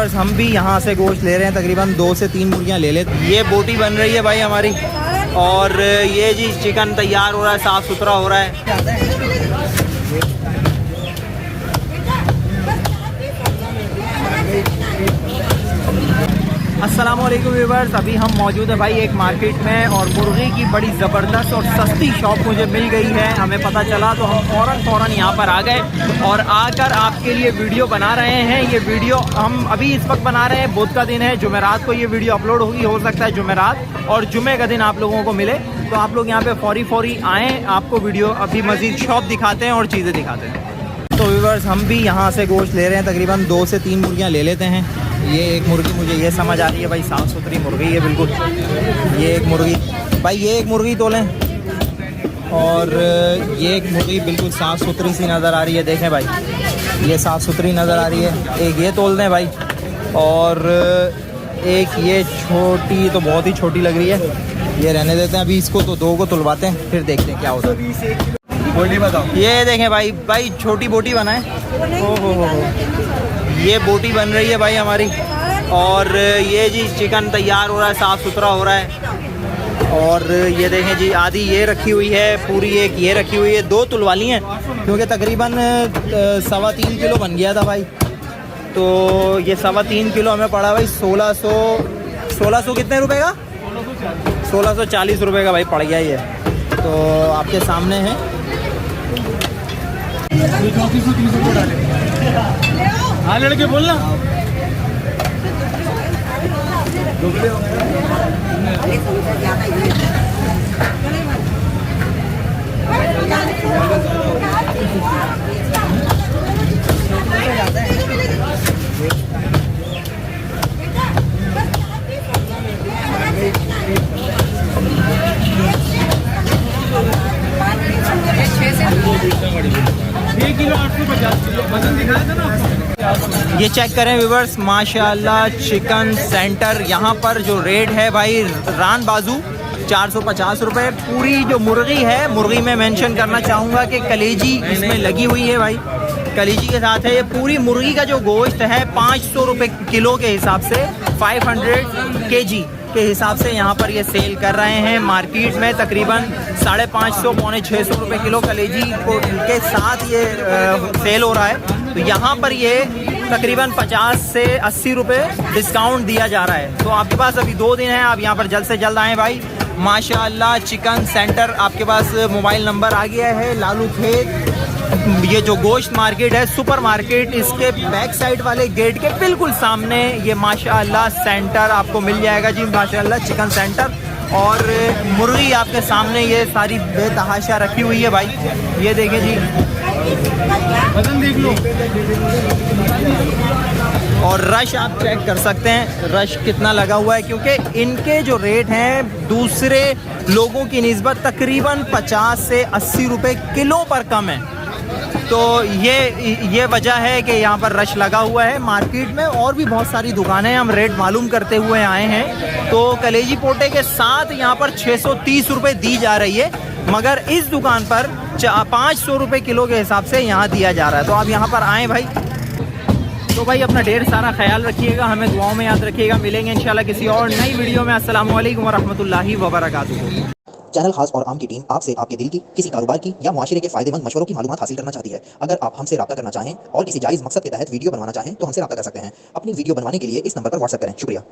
Viewers हम भी यहाँ से गोश्त ले रहे हैं, तकरीबन दो से तीन मुर्गियाँ ले ले। ये बोटी बन रही है भाई हमारी। और ये जी चिकन तैयार हो रहा है, साफ़ सुथरा हो रहा है। वालेकुम व्यूवर्स, अभी हम मौजूद है भाई एक मार्केट में और मुर्गी की बड़ी ज़बरदस्त और सस्ती शॉप मुझे मिल गई है। हमें पता चला तो हम फ़ौरन फ़ौरन यहाँ पर आ गए और आकर आपके लिए वीडियो बना रहे हैं। ये वीडियो हम अभी इस वक्त बना रहे हैं, बुध का दिन है, जुमेरात को ये वीडियो अपलोड होगी, हो सकता है जुमेरात और जुमे का दिन आप लोगों को मिले। तो आप लोग यहाँ पे फौरी फौरी आएँ, आपको वीडियो अभी मज़ीद शॉप दिखाते हैं और चीज़ें दिखाते हैं। तो व्यूवर्स, हम भी यहाँ से गोश्त ले रहे हैं, तकरीबन दो से तीन मुर्गियाँ ले लेते हैं। ये एक मुर्गी मुझे ये समझ आ रही है भाई साफ़ सुथरी मुर्गी है बिल्कुल। ये एक मुर्गी भाई ये एक मुर्गी तोलें। और ये एक मुर्गी बिल्कुल साफ़ सुथरी सी नज़र आ रही है देखें भाई। ये साफ़ सुथरी नज़र आ रही है। एक ये तोल दें भाई। और एक ये छोटी तो बहुत ही छोटी लग रही है। ये रहने देते हैं अभी इसको तो दो को तुलवाते हैं फिर देखते हैं क्या होता है। बोली बताओ। ये देखें भाई भाई छोटी बोटी बनाए। ओ हो ये बोटी बन रही है भाई हमारी। और ये जी चिकन तैयार हो रहा है, साफ़ सुथरा हो रहा है। और ये देखें जी, आधी ये रखी हुई है, पूरी एक ये रखी हुई है, दो तुलवाली हैं, क्योंकि तकरीबन सवा तीन किलो बन गया था भाई। तो ये सवा तीन किलो हमें पड़ा भाई, सोलह सौ सोलह सौ कितने रुपए का? सोलह सौ चालीस रुपये का भाई पड़ गया ये। तो आपके सामने है। चौंतीस सौ तीन सौ को डाले हाँ। लड़के बोलना किलो आठ सौ पचास किलो। वज़न दिखाया था ना ये चेक करें व्यूवर्स माशाल्लाह चिकन सेंटर यहाँ पर जो रेट है भाई रान बाजू चार सौ पचास रुपये पूरी जो मुर्गी है मुर्गी में मेंशन करना चाहूँगा कि कलेजी इसमें लगी हुई है भाई। कलेजी के साथ है ये। पूरी मुर्गी का जो गोश्त है पाँच सौ रुपये किलो के हिसाब से फाइव हंड्रेड के जी के हिसाब से यहाँ पर ये सेल कर रहे हैं। मार्केट में तकरीबन साढ़े पाँच सौ, पौने छः सौ रुपये किलो कलेजी को के साथ ये सेल हो रहा है। तो यहाँ पर ये तकरीबन 50 से 80 रुपए डिस्काउंट दिया जा रहा है। तो आपके पास अभी दो दिन है, आप यहाँ पर जल्द से जल्द आएँ भाई। माशाल्लाह, चिकन सेंटर आपके पास मोबाइल नंबर आ गया है। लालू खेत ये जो गोश्त मार्केट है, सुपर मार्केट, इसके बैक साइड वाले गेट के बिल्कुल सामने ये माशाल्लाह सेंटर आपको मिल जाएगा जी, माशाल्लाह चिकन सेंटर और मुर्गी आपके सामने ये सारी बेतहाशा रखी हुई है भाई। ये देखें जी। देख लो और रश आप चेक कर सकते हैं रश कितना लगा हुआ है, क्योंकि इनके जो रेट हैं, दूसरे लोगों की नस्बत तकरीबन 50 से 80 रुपए किलो पर कम है। तो ये ये वजह है कि यहाँ पर रश लगा हुआ है मार्केट में और भी बहुत सारी दुकानें हम रेट मालूम करते हुए आए हैं। तो कलेजी पोटे के साथ यहाँ पर 630 रुपए दी जा रही है, मगर इस दुकान पर पाँच सौ रुपये किलो के हिसाब से यहाँ दिया जा रहा है। तो आप यहाँ पर आएँ भाई। तो भाई अपना ढेर सारा ख्याल रखिएगा, हमें दुआओं में याद रखिएगा। मिलेंगे इंशाल्लाह किसी और नई वीडियो में। असल वरहमतुल्लाहि वबरकातुहू। चैनल खास और आम की टीम आपसे आपके दिल की, किसी कारोबार की या माशरे के फ़ायदेमंद मशवरों की मालूम हासिल करना चाहती है। अगर आप हमसे रब्ता करना चाहें और किसी जायज़ मकसद के तहत वीडियो बनवाना चाहें तो हमसे रब्ता कर सकते हैं। अपनी वीडियो बनवाने के लिए इस नंबर पर व्हाट्सअप करें। शुक्रिया।